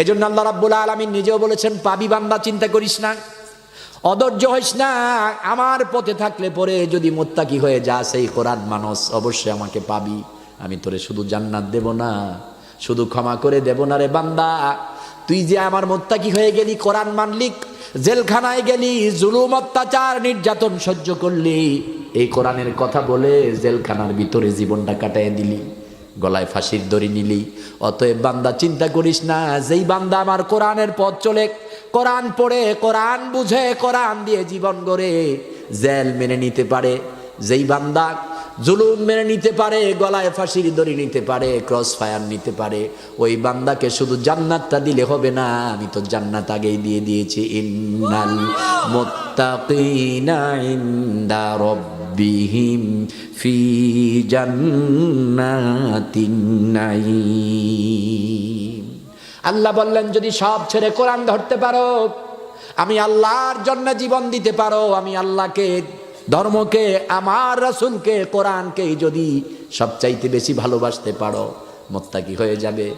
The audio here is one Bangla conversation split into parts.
এজন্য আল্লাহ রাব্বুল আলমিন নিজেও বলেছেন, পাবি বান্দা, চিন্তা করিস না। অধৈর্য হইস না। আমার পথে থাকলে পরে যদি মোত্তাকি হয়ে যা, সেই কোরআন মানুষ অবশ্যই আমাকে পাবি। আমি তোরে শুধু জান্নাত দেব না, শুধু ক্ষমা করে দেব না রে বান্দা। তুই যে আমার মোত্তাকি হয়ে গেলি, কোরআন মানলিক জেলখানায় গেলি, জুলুম, অত্যাচার, নির্যাতন সহ্য করলি, এই কোরআনের কথা বলে জেলখানার ভিতরে জীবনটা কাটায় দিলি। গলায় ফাঁসির দড়ি নিলি। অতএব বান্দা, চিন্তা করিস না, যেই বান্দা আমার কোরআনের পথ চলে, কোরআন পড়ে, কোরআন বুঝে, কোরআন দিয়ে জীবন গড়ে, জেল মেনে নিতে পারে। যেই বান্দা জুলুম মেনে নিতে পারে, গলায় ফাঁসির দড়ি নিতে পারে ক্রস ফায়ার নিতে পারে, ওই বান্দাকে শুধু জান্নাতটা দিলে হবে না, আমি তো জান্নাত আগেই দিয়ে দিয়েছি। ইন্নাল মুত্তাকিনা ইনদা রব্বিহিম ফি জান্নাতিন নাঈম আল্লাহ বললেন, যদি সব ছেড়ে কোরআন ধরতে পারো, আমি আল্লাহর জন্য জীবন দিতে পারো, আমি আল্লাহকে, ধর্মকে, আমার রসুলকে, কোরআনকে যদি সবচাইতে বেশি ভালোবাসতে পারো, মোত্তাকি হয়ে যাবে।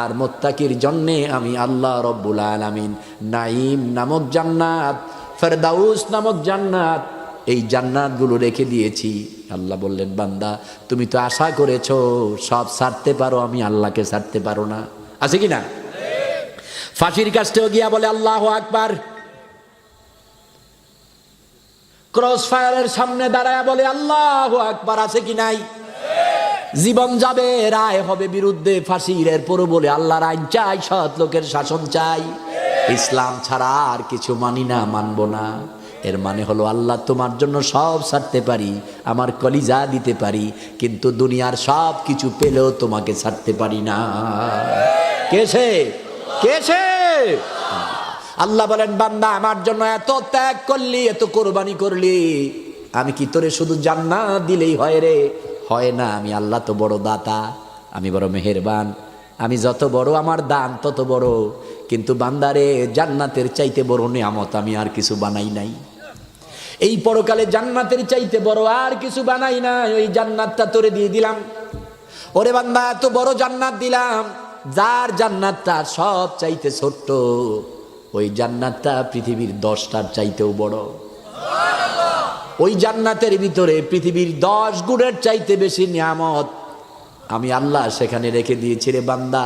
আর মোত্তাকির জন্যে আমি আল্লাহ রব্বুল আলামিন নাইম নামক জান্নাত, ফেরদাউস নামক জান্নাত এই জান্নাতগুলো রেখে দিয়েছি। আল্লাহ বললেন, বান্দা, তুমি তো আশা করেছ, সব ছাড়তে পারো, আমি আল্লাহকে ছাড়তে পারো না। আছে কি না? ফাঁসির কাছটেও গিয়া বলে, আল্লাহ আকবার। ক্রস ফায়ারের সামনে দাঁড়ায় বলে, আল্লাহ আকবার, আছে কি নাই? জীবন যাবে, রায় হবে বিরুদ্ধে ফাঁসির এরপরও বলে, আল্লাহর আইন চাই, সৎ লোকের শাসন চাই। ইসলাম ছাড়া আর কিছু মানি না, মানবো না। এর মানে হলো আল্লাহ তোমার জন্য সব ছাড়তে পারি, আমার কলিজা দিতে পারি, কিন্তু দুনিয়ার সব কিছু পেলেও তোমাকে ছাড়তে পারি না। কেসে কেসে আল্লাহ বলেন, বান্দা, আমার জন্য এত ত্যাগ করলি, এত কোরবানি করলি, আমি কি তোরে শুধু জান্না দিলেই হয় রে? হয় না, আমি আল্লাহ তো বড় দাতা, আমি বড় মেহেরবান, আমি যত বড় আমার দান তত বড়, কিন্তু বান্দারে, জান্নাতের চাইতে বড় নিয়ামত আমি আর কিছু বানাই নাই। এই পরকালে জান্নাতের চাইতে বড় আর কিছু বানাই না ওই জান্নাতটা তোরে দিয়ে দিলাম। ওরে বান্দা, এত বড় জান্নাত দিলাম, যার জান্নাতটা সব চাইতে ছোট্ট, ওই জান্নাতটা পৃথিবীর দশটার চাইতেও বড়। ওই জান্নাতের ভিতরে পৃথিবীর দশ গুণের চাইতে বেশি নিয়ামত আমি আল্লাহ সেখানে রেখে দিয়েছি রে বান্দা।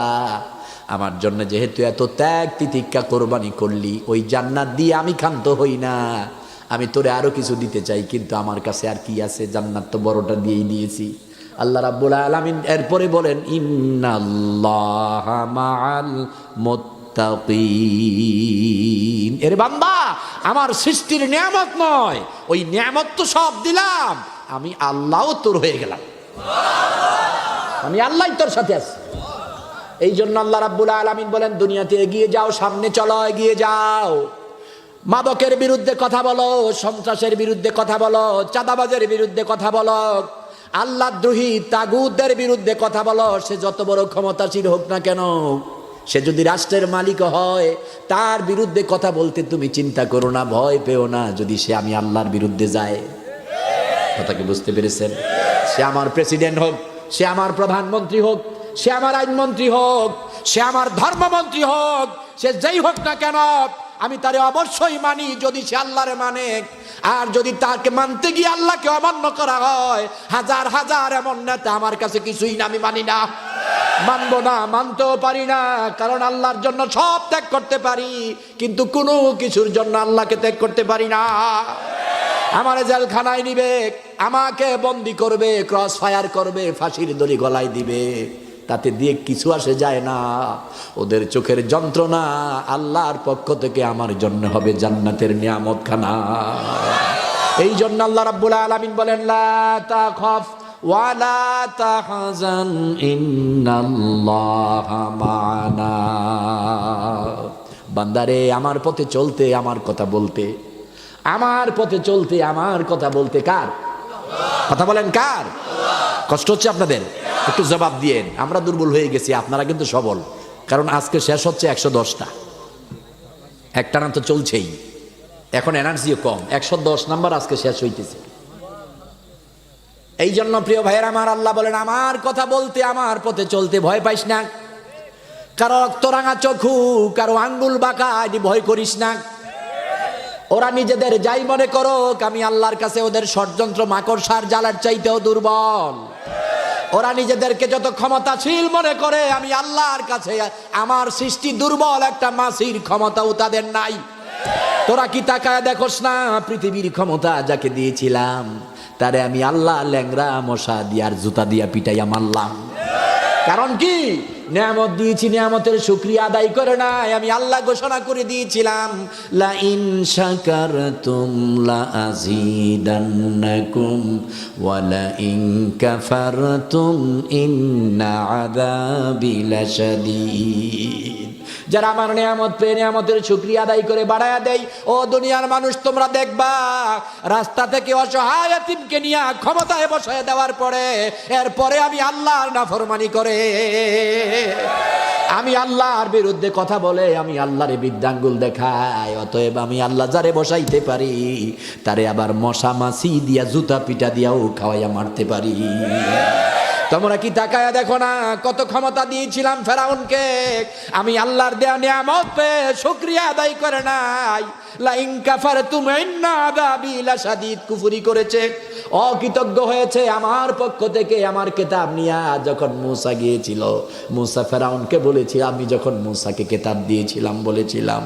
আমার জন্য যেহেতু এত ত্যাগ তিতিক্ষা কোরবানি করলি, ওই জান্নাত দিয়ে আমি ক্ষান্ত হই না। আমি তোরে আরও কিছু দিতে চাই, কিন্তু আমার কাছে আর কি আছে? জান্নাত তো বড়টা দিয়েই দিয়েছি। আল্লাহ রাব্বুল আলামিন এরপরে বলেন, ইন্নাল্লাহ মাআল মুত্তাকিন। এর বান্দা, আমার সৃষ্টির নিয়ামত নয়, ওই নিয়ামত তো সব দিলাম। আমি আল্লাহও তোর হয়ে গেলাম। আমি আল্লাহ তোর সাথে আছি। এই জন্য আল্লাহ রাব্বুল আলামিন বলেন, দুনিয়াতে এগিয়ে যাও, সামনে চলো, এগিয়ে যাও। মাদকের বিরুদ্ধে কথা বলো, সন্ত্রাসের বিরুদ্ধে কথা বলো, চাঁদাবাজের বিরুদ্ধে কথা বলো, আল্লাহ দ্রোহী তাগুদের বিরুদ্ধে কথা বলো, সে যত বড় ক্ষমতাশীল হোক না কেন, সে যদি রাষ্ট্রের মালিক হয়, তার বিরুদ্ধে কথা বলতে তুমি চিন্তা করো না, ভয় পেও না, যদি সে আমি আল্লাহর বিরুদ্ধে যায়। কথা কি বুঝতে পেরেছেন? সে আমার প্রেসিডেন্ট হোক, সে আমার প্রধানমন্ত্রী হোক, সে আমার আইনমন্ত্রী হোক, সে আমার ধর্মমন্ত্রী হোক, সে যেই হোক না কেন আমি তারে অবশ্যই মানি, যদি সে আল্লাহরে মানে। আর যদি তাকে মানতে গিয়ে আল্লাহকে অমান্য করা হয়, হাজার হাজার এমন নেতা আমার কাছে কিছুই না, আমি মানি না। মানবো না, মানতেও পারি না, কারণ আল্লাহর জন্য সব ত্যাগ করতে পারি, কিন্তু কোনো কিছুর জন্য আল্লাহকে ত্যাগ করতে পারি না। আমার জেলখানায় নিবে, আমাকে বন্দি করবে ক্রস ফায়ার করবে, ফাঁসির দড়ি গলায় দিবে। তাতে দিয়ে কিছু আসে যায় না। ওদের চোখের যন্ত্রণা আল্লাহর পক্ষ থেকে আমার জন্য হবে জান্নাতের নিয়ামত খানা এই জন্য আল্লাহ রাব্বুল আলামিন বলেন, লা তাখাফ ওয়ালা বান্দারে, আমার পথে চলতে, আমার কথা বলতে। আমার পথে চলতে, আমার কথা বলতে কার? কথা বলেন কার? কষ্ট হচ্ছে আপনাদের? একটু জবাব দিয়েন। আমরা দুর্বল হয়ে গেছি, আপনারা কিন্তু সবল। কারণ আজকে শেষ হচ্ছে একশো দশটা। একটা না তো চলছেই। এখন এনার্জিও কম। একশো দশ নাম্বার আজকে শেষ হইতেছে। এই জন্য প্রিয় ভাইয়ের, আমার আল্লাহ বলেন, আমার কথা বলতে, আমার পথে চলতে ভয় পাইস না। কারও রক্তরাঙা চক্ষু, কারও আঙ্গুল বাঁকা ভয় করিস না। ওরা নিজেদের যাই মনে করো আমি আল্লাহর কাছে ওদের ষড়যন্ত্র মাকড় সার জ্বালার চাইতেও দুর্বল। ওরা নিজেদেরকে যত ক্ষমতাশীল মনে করে, আমি আল্লাহর কাছে আমার সৃষ্টি দুর্বল একটা মাসির ক্ষমতাও তাদের নাই। তোরা কি তাকায় দেখোস না, পৃথিবীর ক্ষমতা যাকে দিয়েছিলাম, তারে আমি আল্লাহ ল্যাংরা মশা দিয়ার জুতা দিয়া পিটাইয়া মারলাম। কারণ কি? নিয়ামত দিয়েছি, নিয়ামতের শুক্রিয়া আদায় করে নাই, আমি আল্লাহ ঘোষণা করে দিয়েছিলাম লা ইন শাকারতুম লা আযীদান্নাকুম ওয়া লা ইন কাফারতুম ইন্না আযাবি লাশাদীদ। যারা আমার নিয়ামত পেয়ে নিয়ামতের শুক্রিয়া আদায় করে বাড়ায়া দেয়, ও দুনিয়ার মানুষ, তোমরা দেখবা, রাস্তা থেকে অসহায় এতিমকে নিয়ে ক্ষমতায় বসায় দেওয়ার পরে, এরপরে আমি আল্লাহর নাফরমানি করে। আমি আল্লাহর বিরুদ্ধে কথা বলে আমি আল্লাহরে বিদ্যাঙ্গুল দেখাই, অতএব আমি আল্লাহ যারে বসাইতে পারি, তারে আবার মশা মাছি দিয়া, জুতা পিটা দিয়াও খাওয়াইয়া মারতে পারি। তোমরা কি তাকায়া দেখো না? কত ক্ষমতা দিয়েছিলাম ফেরাউনকে। আমি আল্লাহর দেয়া নিয়ামত পেয়ে শুক্রিয়া আদায় করে নাই। লাইন কাফার তুমি সাদিদ কুফুরি করেছে। অকৃতজ্ঞ হয়েছে আমার পক্ষ থেকে আমার কেতাব নিয়া যখন মূসা গিয়েছিল। মূসা ফেরাউনকে বলেছি আমি যখন মূসাকে কেতাব দিয়েছিলাম, বলেছিলাম,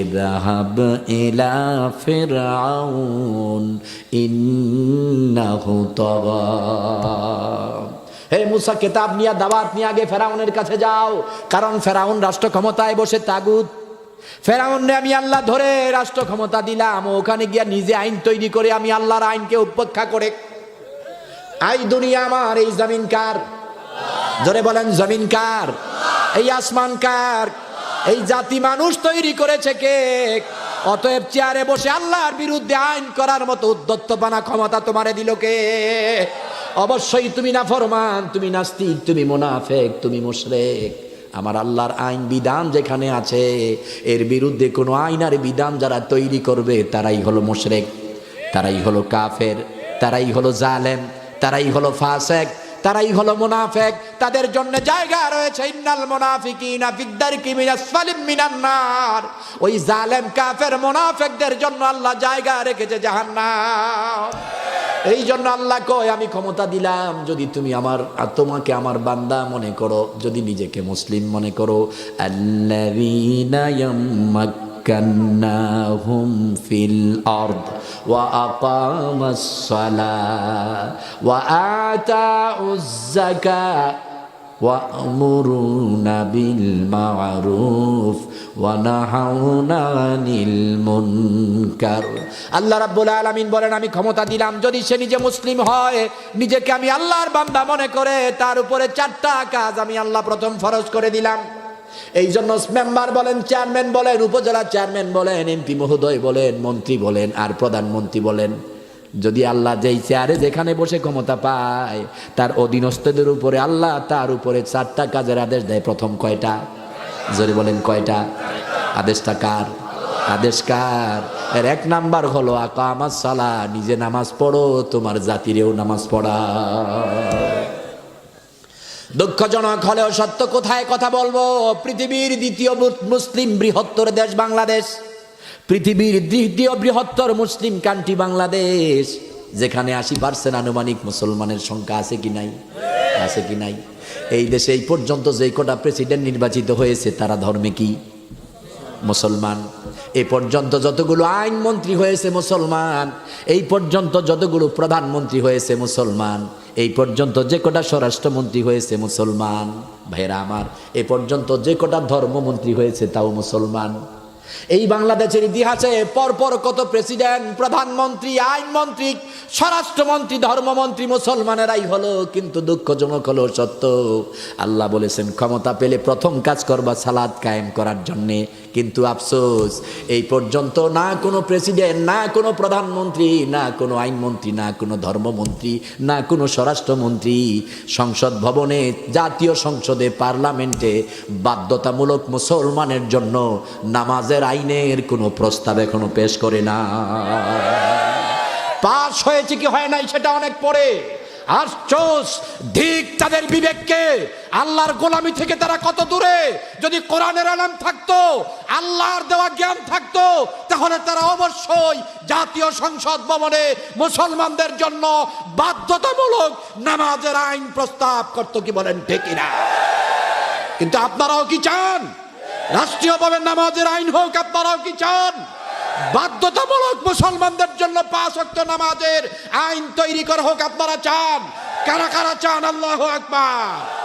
ইবরাহাব ইলা ফিরআউন ইন্নাহু তাগা। হে মুসা, কেতাব নিয়ে, দাওয়াত নিয়ে আগে ফেরাউনের কাছে যাও। কারণ ফেরাউন রাষ্ট্র ক্ষমতায় বসে তাগুত। ফেরাউনরে আমি আল্লাহ ধরে রাষ্ট্র ক্ষমতা দিলাম ওখানে গিয়া নিজে আইন তৈরি করে আমি আল্লাহর আইনকে উপেক্ষা করে। আই দুনিয়া আমার, এই জমিন কার? ধরে বলেন, জমিন কার? এই আসমান কার? এই জাতি মানুষ তৈরি করেছে কে? অতএব চেয়ারে বসে আল্লাহর বিরুদ্ধে আইন করার মতো উদ্যত্তপানা ক্ষমতা তোমারে দিল কে? অবশ্যই তুমি না ফরমান তুমি নাস্তিক, তুমি মোনাফেক, তুমি মুশরেক। আমার আল্লাহর আইন বিধান যেখানে আছে, এর বিরুদ্ধে কোনো আইন আর বিধান যারা তৈরি করবে, তারাই হলো মুশরেক, তারাই হলো কাফের, তারাই হলো জালেম, তারাই হলো ফাসেক, তারাই হলো মুনাফেক। তাদের জন্য জায়গা রয়েছে, ইন্নাল মুনাফিকিনা ফিদ্দারকি মিনাসফালিম মিনান নার। ওই জালেম, কাফের, মুনাফেকদের জন্য আল্লাহ জায়গা রেখেছে জাহান্নাম। এই জন্য আল্লাহ কয় আমি ক্ষমতা দিলাম যদি তুমি আমার আর তোমাকে আমার বান্দা মনে করো যদি নিজেকে মুসলিম মনে করো আল্লাযীনা يمكناهم في الأرض وأقاموا الصلاة وآتاوا الزكاة وأمرون بالمعروف ونهون عن المنكر আল্লাহ রাব্বুল আলামিন বলেন আমি ক্ষমতা দিলাম যদি সে নিজে মুসলিম হয় নিজেকে আমি আল্লাহর বান্দা মনে করে তার উপরে চারটা কাজ আমি আল্লাহ প্রথম ফরজ করে দিলাম এই জন্য মেম্বার বলেন চেয়ারম্যান বলেন উপজেলা চেয়ারম্যান বলেন এমপি মহোদয় বলেন মন্ত্রী বলেন আর প্রধানমন্ত্রী বলেন যদি আল্লাহ যেই চেয়ারে যেখানে বসে ক্ষমতা পায়, তার অধীনস্থদের উপরে আল্লাহ তার উপরে চারটা কাজের আদেশ দেয়। প্রথম কয়টা? যদি বলেন কয়টা? আদেশটা কার? আদেশ কার? এর এক নাম্বার হলো আকা আমার সালা নিজে নামাজ পড়ো, তোমার জাতিরেও নামাজ পড়া। দুঃখজনক হলেও সত্য কোথায় কথা বলব? পৃথিবীর দ্বিতীয় মুসলিম বৃহত্তর দেশ বাংলাদেশ। পৃথিবীর দ্বিতীয় বৃহত্তর মুসলিম কান্ট্রি বাংলাদেশ, যেখানে আশি পার্সেন্ট আনুমানিক মুসলমানের সংখ্যা আছে কি নাই? আছে কি নাই? এই দেশে এই পর্যন্ত যে কটা প্রেসিডেন্ট নির্বাচিত হয়েছে, তারা ধর্মে কি? মুসলমান। এ পর্যন্ত যতগুলো আইনমন্ত্রী হয়েছে মুসলমান, এই পর্যন্ত যতগুলো প্রধানমন্ত্রী হয়েছে মুসলমান, এই পর্যন্ত যে কটা স্বরাষ্ট্রমন্ত্রী হয়েছে মুসলমান। ভাইরা আমার, এ পর্যন্ত যে কটা ধর্মমন্ত্রী হয়েছে তাও মুসলমান। এই বাংলাদেশের ইতিহাসে পরপর কত প্রেসিডেন্ট, প্রধানমন্ত্রী, আইনমন্ত্রী, স্বরাষ্ট্রমন্ত্রী, ধর্মমন্ত্রী, মুসলমানেরাই হলো, কিন্তু দুঃখজনক হলো সত্য। আল্লাহ বলেছেন, ক্ষমতা পেলে প্রথম কাজ করবা সালাদ কায়েম করার জন্যে। কিন্তু আফসোস, এই পর্যন্ত না কোনো প্রেসিডেন্ট, না কোনো প্রধানমন্ত্রী, না কোনো আইনমন্ত্রী, না কোনো ধর্মমন্ত্রী, না কোনো স্বরাষ্ট্রমন্ত্রী। সংসদ ভবনে, জাতীয় সংসদে, পার্লামেন্টে বাধ্যতামূলক মুসলমানের জন্য নামাজের আইনের কোনো প্রস্তাব এখনও পেশ করে না। পাশ হয়েছে কি হয় নাই সেটা অনেক পরে। তাদের বিবেককে। আল্লাহর গোলামি থেকে তারা কত দূরে? যদি কোরআনের আলাম থাকতো, আল্লাহর দেওয়া জ্ঞান থাকতো, তাহলে তারা অবশ্যই জাতীয় সংসদ ভবনে মুসলমানদের জন্য বাধ্যতামূলক নামাজের আইন প্রস্তাব করতো কি বলেন ঠিক না কিন্তু আপনারাও কি চান? রাষ্ট্রীয়ভাবে নামাজের আইন হোক, আপনারাও কি চান? বাধ্যতামূলক মুসলমানদের জন্য পাঁচ অক্ট নামাজের আইন তৈরি করা হোক, আপনারা চান? কারা কারা চান? আল্লাহ আকবার।